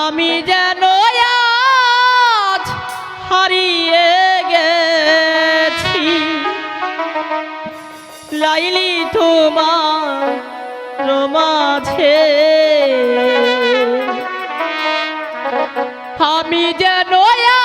আমি যেন হারিয়ে গেছি। লাইলি তোমার মাঝে আমি যেন আজ